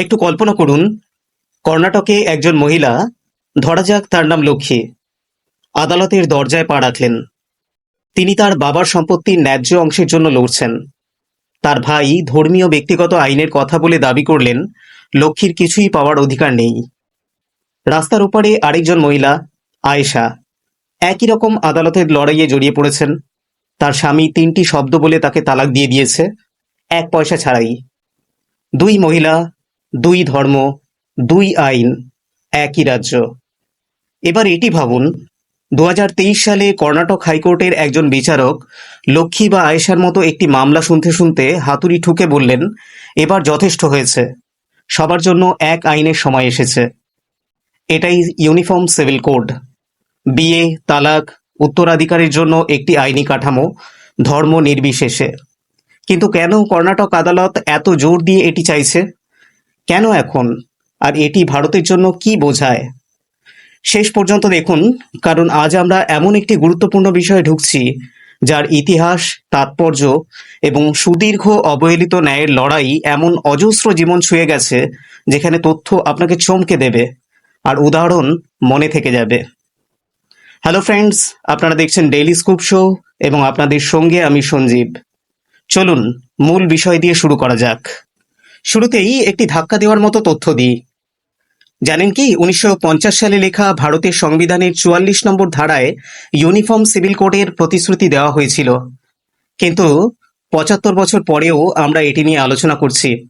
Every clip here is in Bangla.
একটু কল্পনা করুন, কর্ণাটকে একজন মহিলা, ধরা যাক তার নাম লক্ষ্মী, আদালতের দরজায় পা রাখলেন। তিনি তার বাবার সম্পত্তির ন্যায্য অংশের জন্য লড়ছেন। তার ভাই ধর্মীয় ব্যক্তিগত আইনের কথা বলে দাবি করলেন, লক্ষ্মীর কিছুই পাওয়ার অধিকার নেই। রাস্তার ওপারে আরেকজন মহিলা, আয়েশা, একই রকম আদালতের লড়াইয়ে জড়িয়ে পড়েছেন। তার স্বামী তিনটি শব্দ বলে তাকে তালাক দিয়ে দিয়েছে, এক পয়সা ছাড়াই। দুই মহিলা দুই ধর্ম, দুই আইন, একই রাজ্য। এবার এটি ভাবুন দু হাজার তেইশ সালে কর্ণাটক হাইকোর্টের একজন বিচারক লক্ষ্মী বা আয়েশার মতো একটি মামলা শুনতে শুনতে হাতুড়ি ঠুকে বললেন, এবার যথেষ্ট হয়েছে। সবার জন্য এক আইনের সময় এসেছে। এটাই ইউনিফর্ম সিভিল কোড। বিয়ে, তালাক, উত্তরাধিকারের জন্য একটি আইনি কাঠামো, ধর্ম নির্বিশেষে। কিন্তু কেন কর্ণাটক আদালত এত জোর দিয়ে এটি চাইছে? কেন এখন? আর এটি ভারতের জন্য কি বোঝায়? শেষ পর্যন্ত দেখুন, কারণ আজ আমরা এমন একটি গুরুত্বপূর্ণ বিষয়ে ঢুকছি, যার ইতিহাস, তাৎপর্য এবং সুদীর্ঘ অবহেলিত ন্যায়ের লড়াই এমন অজস্র জীবন ছুঁয়ে গেছে, যেখানে তথ্য আপনাকে চমকে দেবে, আর উদাহরণ মনে থেকে যাবে। হ্যালো ফ্রেন্ডস আপনারা দেখছেন ডেইলি স্কুপ শো এবং আপনাদের সঙ্গে আমি সঞ্জীব। চলুন, মূল বিষয় দিয়ে শুরু করা যাক। শুরুতেই একটি ধাক্কা দেওয়ার মতো তথ্য দিই। জানেন কি, উনিশশো পঞ্চাশ সালে লেখা ভারতের সংবিধানের চুয়াল্লিশ নম্বর ধারায় ইউনিফর্ম সিভিল কোডের প্রতিশ্রুতি দেওয়া হয়েছিল। কিন্তু পঁচাত্তর বছর পরেও আমরা এটি নিয়ে আলোচনা করছি।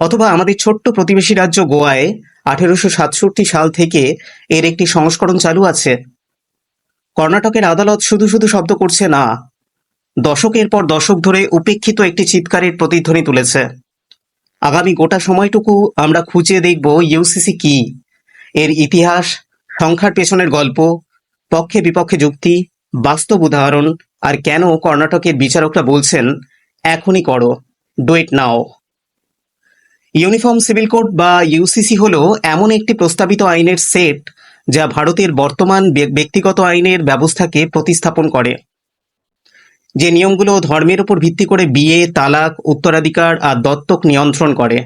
অথবা আমাদের ছোট্ট প্রতিবেশী রাজ্য গোয়ায় আঠেরোশো সাতষট্টি সাল থেকে এর একটি সংস্করণ চালু আছে। কর্ণাটকের আদালত শুধু শুধু শব্দ করছে না, দশকের পর দশক ধরে উপেক্ষিত একটি চিৎকারের প্রতিধ্বনি তুলেছে। আগামী গোটা সময়টুকু আমরা খুঁজে দেখব ইউসিসি কি। এর ইতিহাস, সংখ্যার পেছনের গল্প, পক্ষে বিপক্ষে যুক্তি, বাস্তব উদাহরণ, আর কেন কর্ণাটকের বিচারকরা বলছেন, এখনই করো do it now uniform civil code বা ইউসিসি হল এমন একটি প্রস্তাবিত আইনের সেট যা ভারতের বর্তমান ব্যক্তিগত আইনের ব্যবস্থাকে প্রতিস্থাপন করে। যে নিয়মগুলো ধর্মের উপর ভিত্তি করে বিয়ে, তালাক, উত্তরাধিকার আর দত্তক নিয়ন্ত্রণ করে।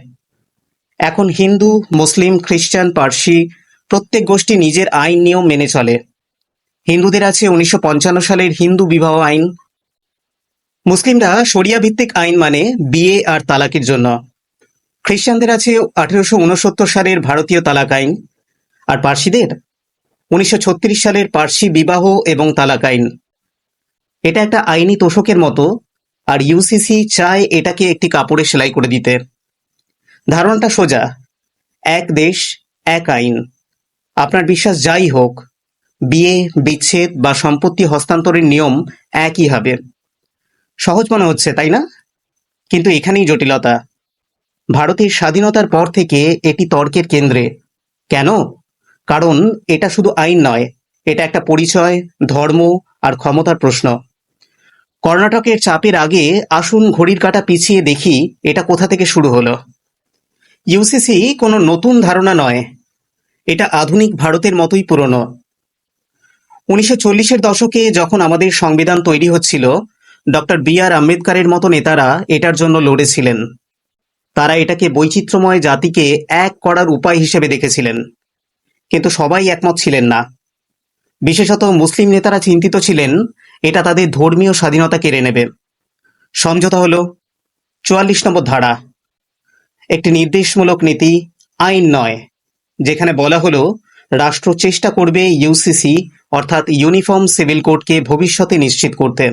এখন হিন্দু, মুসলিম, খ্রিস্টান, পার্সি প্রত্যেক গোষ্ঠী নিজের আইন নিয়ম মেনে চলে। হিন্দুদের আছে উনিশশো পঞ্চান্ন সালের হিন্দু বিবাহ আইন। মুসলিমরা শরিয়া ভিত্তিক আইন মানে বিয়ে আর তালাকের জন্য। খ্রিস্টানদের আছে আঠেরোশো উনসত্তর সালের ভারতীয় তালাক আইন। আর পার্সিদের? উনিশশো ছত্রিশ সালের পার্সি বিবাহ এবং তালাক আইন। এটা একটা আইনি তোষকের মতো, আর ইউসিসি চায় এটাকে একটি কাপড়ে সেলাই করে দিতে। ধারণাটা সোজা। এক দেশ, এক আইন। আপনার বিশ্বাস যাই হোক, বিয়ে, বিচ্ছেদ বা সম্পত্তি হস্তান্তরের নিয়ম একই হবে। সহজ মনে হচ্ছে, তাই না? কিন্তু এখানেই জটিলতা। ভারতের স্বাধীনতার পর থেকে এটি তর্কের কেন্দ্রে। কেন? কারণ এটা শুধু আইন নয়, এটা একটা পরিচয়, ধর্ম আর ক্ষমতার প্রশ্ন। কর্ণাটকের চাপের আগে আসুন ঘড়ির কাঁটা পিছিয়ে দেখি এটা কোথা থেকে শুরু হলো। ইউসিসি কোনো নতুন ধারণা নয়। এটা আধুনিক ভারতের মতোই পুরনো। উনিশশো চল্লিশের দশকে যখন আমাদের সংবিধান তৈরি হচ্ছিল, ডক্টর বি আর আম্বেদকরের মতো নেতারা এটার জন্য লড়েছিলেন। তারা এটাকে বৈচিত্র্যময় জাতিকে এক করার উপায় হিসেবে দেখেছিলেন। কিন্তু সবাই একমত ছিলেন না। বিশেষত মুসলিম নেতারা চিন্তিত ছিলেন এটা তাদের ধর্মীয় স্বাধীনতা কেড়ে নেবে। সমঝোতা হলো চুয়াল্লিশ নম্বর ধারা। একটি নির্দেশমূলক নীতি, আইন নয়, যেখানে বলা হলো রাষ্ট্র চেষ্টা করবে ইউসিসি অর্থাৎ ইউনিফর্ম সিভিল কোডকে ভবিষ্যতে নিশ্চিত করতে।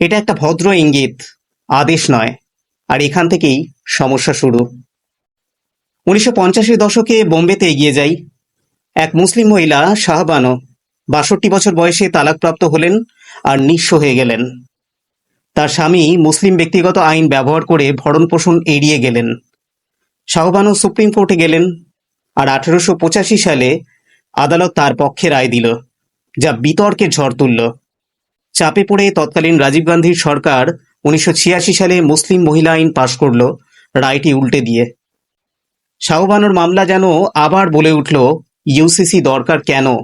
এটা একটা ভদ্র ইঙ্গিত, আদেশ নয়, আর এখান থেকেই সমস্যা শুরু। উনিশশো পঞ্চাশের দশকে বোম্বেতে এগিয়ে যাই। এক মুসলিম মহিলা শাহবানো বাষট্টি বছর বয়সে তালাকপ্রাপ্ত হলেন আর নিঃস্ব হয়ে গেলেন। তার স্বামী মুসলিম ব্যক্তিগত আইন ব্যবহার করে ভরণ পোষণ এড়িয়ে গেলেন। শাহবানো সুপ্রিম কোর্টে গেলেন আর আঠেরোশো পঁচাশি সালে আদালত তার পক্ষে রায় দিল, যা বিতর্কের ঝড় তুলল। চাপে পড়ে তৎকালীন রাজীব গান্ধীর সরকার উনিশশো ছিয়াশি সালে মুসলিম মহিলা আইন পাশ করল রায়টি উল্টে দিয়ে। শাহবানুর মামলা যেন আবার বলে উঠল ইউসিসি দরকার কেন?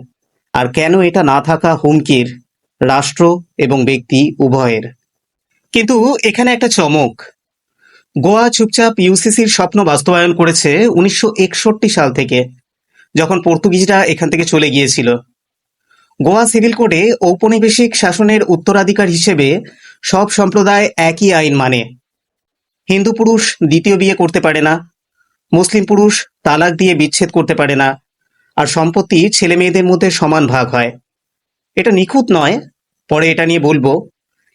আর কেন এটা না থাকা হুমকির? রাষ্ট্র এবং ব্যক্তি উভয়ের। কিন্তু এখানে একটা চমক। গোয়া চুপচাপ ইউসিসির স্বপ্ন বাস্তবায়ন করেছে উনিশশো একষট্টি সাল থেকে, যখন পর্তুগিজরা এখান থেকে চলে গিয়েছিল। গোয়া সিভিল কোডে ঔপনিবেশিক শাসনের উত্তরাধিকার হিসেবে সব সম্প্রদায় একই আইন মানে। হিন্দু পুরুষ দ্বিতীয় বিয়ে করতে পারে না, মুসলিম পুরুষ তালাক দিয়ে বিচ্ছেদ করতে পারে না, আর সম্পত্তি ছেলে মেয়েদের মধ্যে সমান ভাগ হয়। এটা নিখুঁত নয় পরে এটা নিয়ে বলব,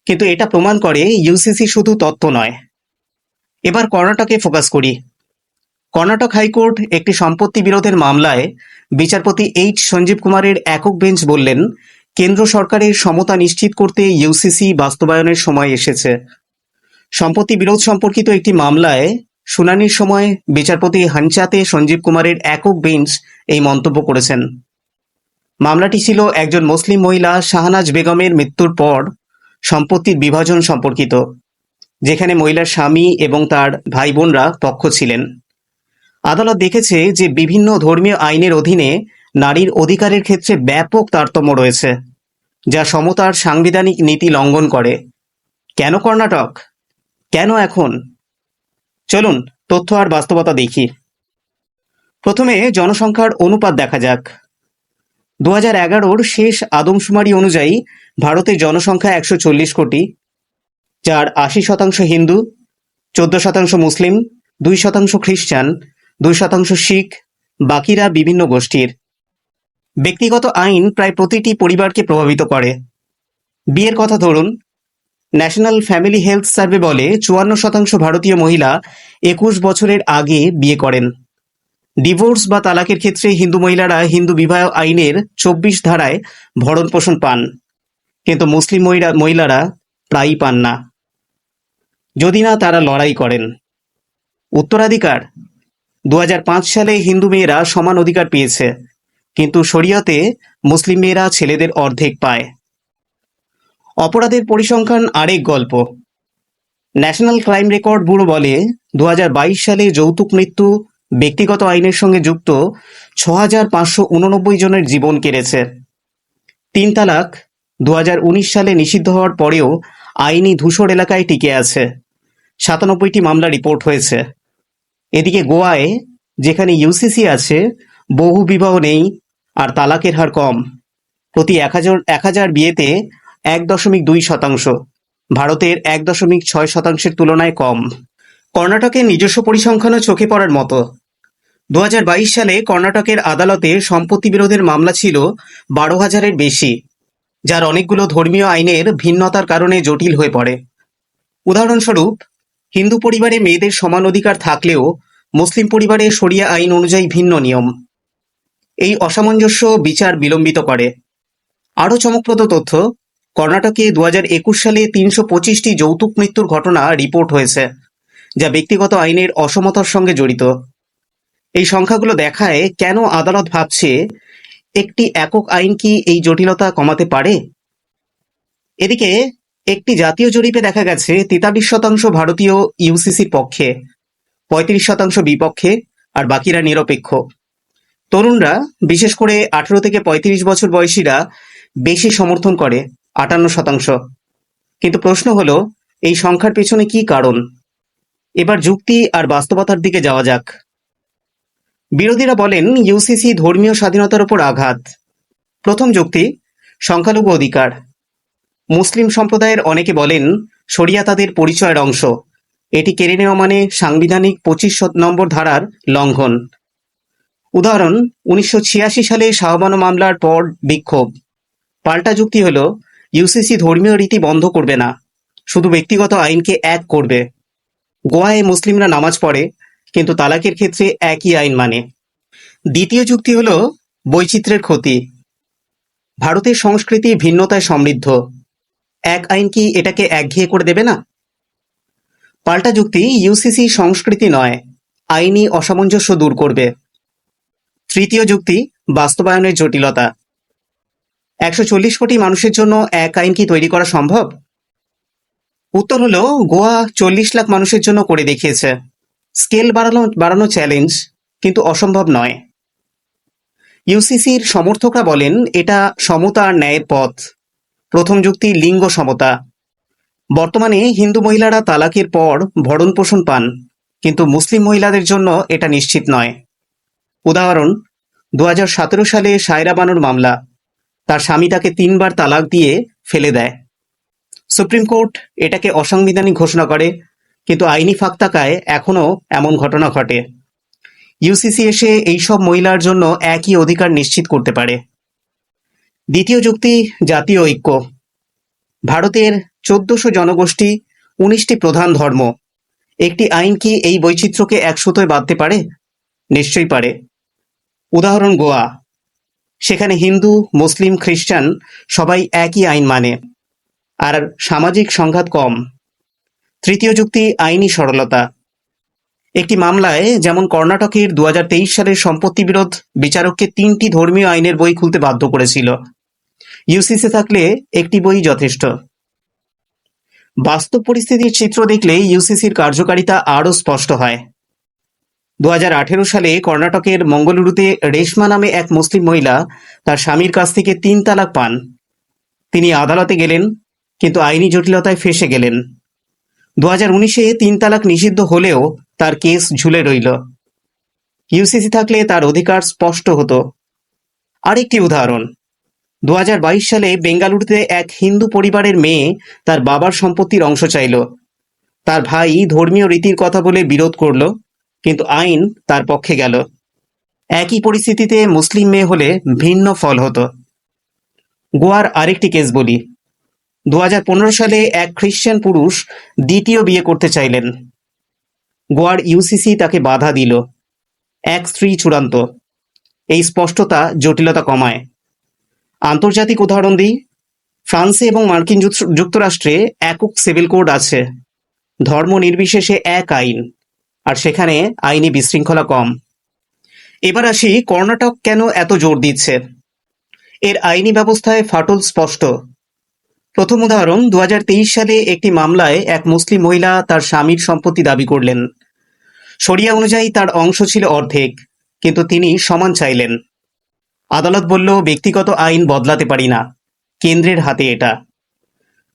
কিন্তু এটা প্রমাণ করে ইউসিসি শুধু তত্ত্ব নয়। এবার কর্ণাটকে ফোকাস করি। কর্ণাটক হাইকোর্ট একটি সম্পত্তি বিরোধের মামলায় বিচারপতি এইচ সঞ্জীব কুমারের একক বেঞ্চ বললেন, কেন্দ্র সরকারের সমতা নিশ্চিত করতে ইউসিসি বাস্তবায়নের সময় এসেছে। সম্পত্তি বিরোধ সম্পর্কিত একটি মামলায় শুনানির সময় বিচারপতি হানচাতে সঞ্জীব কুমারের একক বেঞ্চ এই মন্তব্য করেছেন। মামলাটি ছিল একজন মুসলিম মহিলা শাহনাজ বেগমের মৃত্যুর পর সম্পত্তির বিভাজন সম্পর্কিত, যেখানে মহিলার স্বামী এবং তার ভাই বোনরা পক্ষ ছিলেন। আদালত দেখেছে যে বিভিন্ন ধর্মীয় আইনের অধীনে নারীর অধিকারের ক্ষেত্রে ব্যাপক তারতম্য রয়েছে, যা সমতার সাংবিধানিক নীতি লঙ্ঘন করে। কেন কর্ণাটক? কেন এখন? চলুন তথ্য আর বাস্তবতা দেখি। প্রথমে জনসংখ্যার অনুপাত দেখা যাক। দু হাজার এগারোর শেষ আদমশুমারি অনুযায়ী ভারতের জনসংখ্যা একশো চল্লিশ কোটি, যার আশি শতাংশ হিন্দু, চোদ্দ শতাংশ মুসলিম, দুই শতাংশ খ্রিস্টান, দুই শতাংশ শিখ, বাকিরা বিভিন্ন গোষ্ঠীর। ব্যক্তিগত আইন প্রায় প্রতিটি পরিবারকে প্রভাবিত করে। বিয়ের কথা ধরুন, ন্যাশনাল ফ্যামিলি হেলথ সার্ভে বলে চুয়ান্ন শতাংশ ভারতীয় মহিলা একুশ বছরের আগে বিয়ে করেন। ডিভোর্স বা তালাকের ক্ষেত্রে হিন্দু মহিলারা হিন্দু বিবাহ আইনের চব্বিশ ধারায় ভরণ পোষণ পান, কিন্তু মুসলিম মহিলা মহিলারা প্রায়ই পান না। যদি না তারা লড়াই করেন। উত্তরাধিকার দু হাজার পাঁচ সালে হিন্দু মেয়েরা সমান অধিকার পেয়েছে, কিন্তু শরীয়তে মুসলিম মেয়েরা ছেলেদের অর্ধেক পায়। অপরাধের পরিসংখ্যান আরেক গল্প। ন্যাশনাল ক্রাইম রেকর্ড ব্যুরো বলে দু হাজার বাইশ সালে যৌতুক মৃত্যু ব্যক্তিগত আইনের সঙ্গে যুক্ত ছ হাজার পাঁচশো উননব্বই জনের জীবন কেড়েছে। তিন তালাক দু হাজার উনিশ সালে নিষিদ্ধ হওয়ার পরেও আইনি ধূসর এলাকায় টিকে আছে। সাতানব্বইটি মামলা রিপোর্ট হয়েছে। এদিকে গোয়ায়, যেখানে ইউসিসি আছে, বহু বিবাহ নেই আর তালাকের হার কম। প্রতি এক হাজার এক হাজার বিয়েতে এক দশমিক দুই শতাংশ। ভারতের এক দশমিক ছয় শতাংশের তুলনায় কম। কর্ণাটকের নিজস্ব পরিসংখ্যানও চোখে পড়ার মতো। দু হাজার বাইশ সালে কর্ণাটকের আদালতে সম্পত্তি বিরোধের মামলা ছিল বারো হাজারের বেশি, যার অনেকগুলো ধর্মীয় আইনের ভিন্নতার কারণে জটিল হয়ে পড়ে। উদাহরণস্বরূপ, হিন্দু পরিবারে মেয়েদের সমান অধিকার থাকলেও মুসলিম পরিবারে শরিয়া আইন অনুযায়ী ভিন্ন নিয়ম। এই অসামঞ্জস্য বিচার বিলম্বিত করে। আরও চমকপ্রদ তথ্য, কর্ণাটকে দু হাজার একুশ সালে তিনশো পঁচিশটি যৌতুক মৃত্যুর ঘটনা রিপোর্ট হয়েছে, যা ব্যক্তিগত আইনের অসমতার সঙ্গে জড়িত। এই সংখ্যাগুলো দেখায় কেন আদালত ভাবছে একটি একক আইন কি এই জটিলতা কমাতে পারে? এদিকে একটি জাতীয় জরিপে দেখা গেছে, তেতাল্লিশ শতাংশ ভারতীয় ইউসিসির পক্ষে, পঁয়ত্রিশ শতাংশ বিপক্ষে আর বাকিরা নিরপেক্ষ। তরুণরা, বিশেষ করে আঠেরো থেকে পঁয়ত্রিশ বছর বয়সীরা, বেশি সমর্থন করে, আটান্ন শতাংশ। কিন্তু প্রশ্ন হলো, এই সংখ্যার পেছনে কি কারণ? এবার যুক্তি আর বাস্তবতার দিকে যাওয়া যাক। বিরোধীরা বলেন ইউসিসি ধর্মীয় স্বাধীনতার উপর আঘাত। প্রথম যুক্তি, সংখ্যালঘু অধিকার। মুসলিম সম্প্রদায়ের অনেকে বলেন শরিয়া তাদের পরিচয়ের অংশ। এটি কেড়ে নেওয়া মানে সাংবিধানিক পঁচিশ নম্বর ধারার লঙ্ঘন। উদাহরণ, উনিশশো ছিয়াশি সালে শাহবানো মামলার পর বিক্ষোভ। পাল্টা যুক্তি হল ইউসিসি ধর্মীয় রীতি বন্ধ করবে না। শুধু ব্যক্তিগত আইনকে এক করবে। গোয়ায় মুসলিমরা নামাজ পড়ে কিন্তু তালাকের ক্ষেত্রে একই আইন মানে। দ্বিতীয় যুক্তি হল বৈচিত্র্যের ক্ষতি। ভারতের সংস্কৃতি ভিন্নতায় সমৃদ্ধ। এক আইন কি এটাকে একঘেয়ে করে দেবে না? পাল্টা যুক্তি ইউসিসি সংস্কৃতি নয়, আইনি অসামঞ্জস্য দূর করবে। তৃতীয় যুক্তি, বাস্তবায়নের জটিলতা। একশো চল্লিশ কোটি মানুষের জন্য এক আইন কি তৈরি করা সম্ভব? উত্তর হলো, গোয়া চল্লিশ লাখ মানুষের জন্য করে দেখিয়েছে। স্কেল বাড়ানো বাড়ানো চ্যালেঞ্জ কিন্তু অসম্ভব নয়। ইউসিসির সমর্থকরা বলেন, এটা সমতা আর ন্যায়ের পথ। প্রথম যুক্তি লিঙ্গ সমতা। বর্তমানে হিন্দু মহিলারা তালাকের পর ভরণ পোষণ পান, কিন্তু মুসলিম মহিলাদের জন্য এটা নিশ্চিত নয়। উদাহরণ দু হাজার সতেরো সালে সায়রা বানুর মামলা। তার স্বামী তাকে তিনবার তালাক দিয়ে ফেলে দেয়। সুপ্রিম কোর্ট এটাকে অসাংবিধানিক ঘোষণা করে কিন্তু আইনি ফাঁকতাকায় এখনও এমন ঘটনা ঘটে। ইউসিসি এসে এইসব মহিলার জন্য একই অধিকার নিশ্চিত করতে পারে। দ্বিতীয় যুক্তি, জাতীয় ঐক্য। ভারতের চোদ্দশো জনগোষ্ঠী, উনিশটি প্রধান ধর্ম। একটি আইন কি এই বৈচিত্র্যকে এক বাঁধতে পারে? নিশ্চয়ই পারে। উদাহরণ, গোয়া। সেখানে হিন্দু, মুসলিম, খ্রিস্টান সবাই একই আইন মানে। আর সামাজিক সংঘাত কম। তৃতীয় যুক্তি, আইনি সরলতা। একটি মামলায় যেমন কর্ণাটকের দু হাজার তেইশ সালের সম্পত্তি বিরোধ বিচারককে তিনটি ধর্মীয় আইনের বই খুলতে বাধ্য করেছিল। ইউসিসি থাকলে একটি বই যথেষ্ট। বাস্তব পরিস্থিতির চিত্র দেখলে ইউসিসির কার্যকারিতা আরও স্পষ্ট হয়। দু হাজার আঠেরো সালে কর্ণাটকের মঙ্গলুরুতে রেশমা নামে এক মুসলিম মহিলা তার স্বামীর কাছ থেকে তিন তালাক পান। তিনি আদালতে গেলেন, কিন্তু আইনি জটিলতায় ফেসে গেলেন। দু হাজার উনিশে তিন তালাক নিষিদ্ধ হলেও তার কেস ঝুলে রইল। ইউসিসি থাকলে তার অধিকার স্পষ্ট হতো। আরেকটি উদাহরণ দু হাজার বাইশ সালে বেঙ্গালুরুতে এক হিন্দু পরিবারের মেয়ে তার বাবার সম্পত্তির অংশ চাইল। তার ভাই ধর্মীয় রীতির কথা বলে বিরোধ করল, কিন্তু আইন তার পক্ষে গেল। একই পরিস্থিতিতে মুসলিম মেয়ে হলে ভিন্ন ফল হতো। গোয়ার আরেকটি কেস বলি দু হাজার পনেরো সালে এক খ্রিশ্চান পুরুষ দ্বিতীয় বিয়ে করতে চাইলেন। গোয়ার ইউসিসি তাকে বাধা দিল। এক স্ত্রী চূড়ান্ত। এই স্পষ্টতা জটিলতা কমায়। আন্তর্জাতিক উদাহরণ দিই। ফ্রান্সে এবং মার্কিন যুক্তরাষ্ট্রে একক সিভিল কোড আছে। ধর্ম নির্বিশেষে এক আইন। আর সেখানে আইনি বিশৃঙ্খলা কম। এবার আসি কর্ণাটক কেন এত জোর দিচ্ছে? এর আইনি ব্যবস্থায় ফাটল স্পষ্ট। প্রথম উদাহরণ দু হাজার তেইশ সালে একটি মামলায় এক মুসলিম মহিলা তার স্বামীর সম্পত্তি দাবি করলেন। শরিয়া অনুযায়ী তার অংশ ছিল অর্ধেক, কিন্তু তিনি সমান চাইলেন। আদালত বলল, ব্যক্তিগত আইন বদলাতে পারি না। কেন্দ্রের হাতে এটা।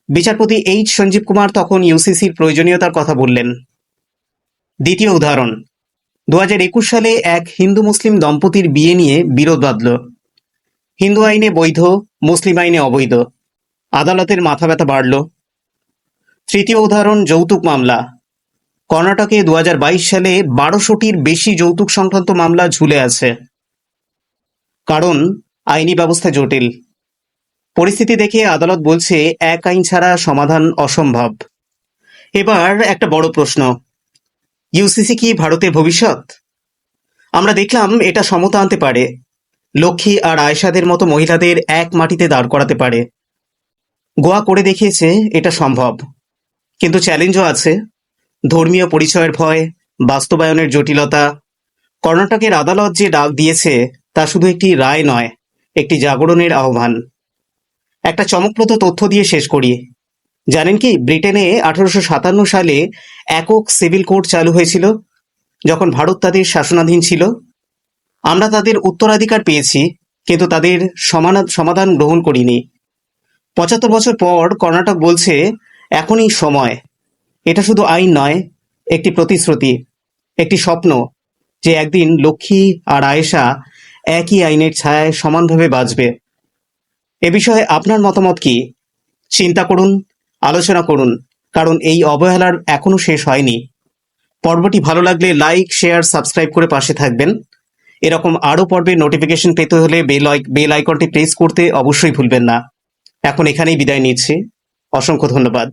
বিচারপতি এইচ সঞ্জীব কুমার তখন ইউসিসির প্রয়োজনীয়তার কথা বললেন। দ্বিতীয় উদাহরণ দু হাজার একুশ সালে এক হিন্দু মুসলিম দম্পতির বিয়ে নিয়ে বিরোধ বাঁধল। হিন্দু আইনে বৈধ, মুসলিম আইনে অবৈধ। আদালতের মাথা ব্যথা বাড়ল। তৃতীয় উদাহরণ, যৌতুক মামলা। কর্ণাটকে দু হাজার বাইশ সালে বারোশোটির বেশি যৌতুক সংক্রান্ত মামলা ঝুলে আছে। কারণ, আইনি ব্যবস্থা জটিল। পরিস্থিতি দেখে আদালত বলছে, এক আইন ছাড়া সমাধান অসম্ভব। এবার একটা বড় প্রশ্ন। ইউসিসি কি ভারতের ভবিষ্যৎ? আমরা দেখলাম, এটা সমতা আনতে পারে। লক্ষ্মী আর আয়েশাদের মতো মহিলাদের এক মাটিতে দাঁড় করাতে পারে। গোয়া করে দেখিয়েছে, এটা সম্ভব। কিন্তু চ্যালেঞ্জও আছে। ধর্মীয় পরিচয়ের ভয়, বাস্তবায়নের জটিলতা। কর্ণাটকের আদালত যে ডাক দিয়েছে, তা শুধু একটি রায় নয়, একটি জাগরণের আহ্বান। একটা চমকপ্রদ তথ্য দিয়ে শেষ করি। জানেন কি, ব্রিটেনে আঠারোশো সাতান্ন সালে একক সিভিল কোড চালু হয়েছিল, যখন ভারত তাদের শাসনাধীন ছিল। আমরা তাদের উত্তরাধিকার পেয়েছি, কিন্তু তাদের সমানা- সমাধান গ্রহণ করিনি। পঁচাত্তর বছর পর কর্ণাটক বলছে, এখনই সময়। এটা শুধু আইন নয়, একটি প্রতিশ্রুতি, একটি স্বপ্ন যে একদিন লক্ষ্মী আর আয়েশা একই আইনের ছায়ায় সমানভাবে বাঁচবে। এ বিষয়ে আপনার মতামত কি? চিন্তা করুন, আলোচনা করুন, কারণ এই অবহেলার এখনও শেষ হয়নি। পর্বটি ভালো লাগলে লাইক, শেয়ার, সাবস্ক্রাইব করে পাশে থাকবেন। এরকম আরও পর্বে নোটিফিকেশন পেতে হলে বেল বেল আইকনটি প্রেস করতে অবশ্যই ভুলবেন না। এখন এখানেই বিদায় নিচ্ছি। অসংখ্য ধন্যবাদ।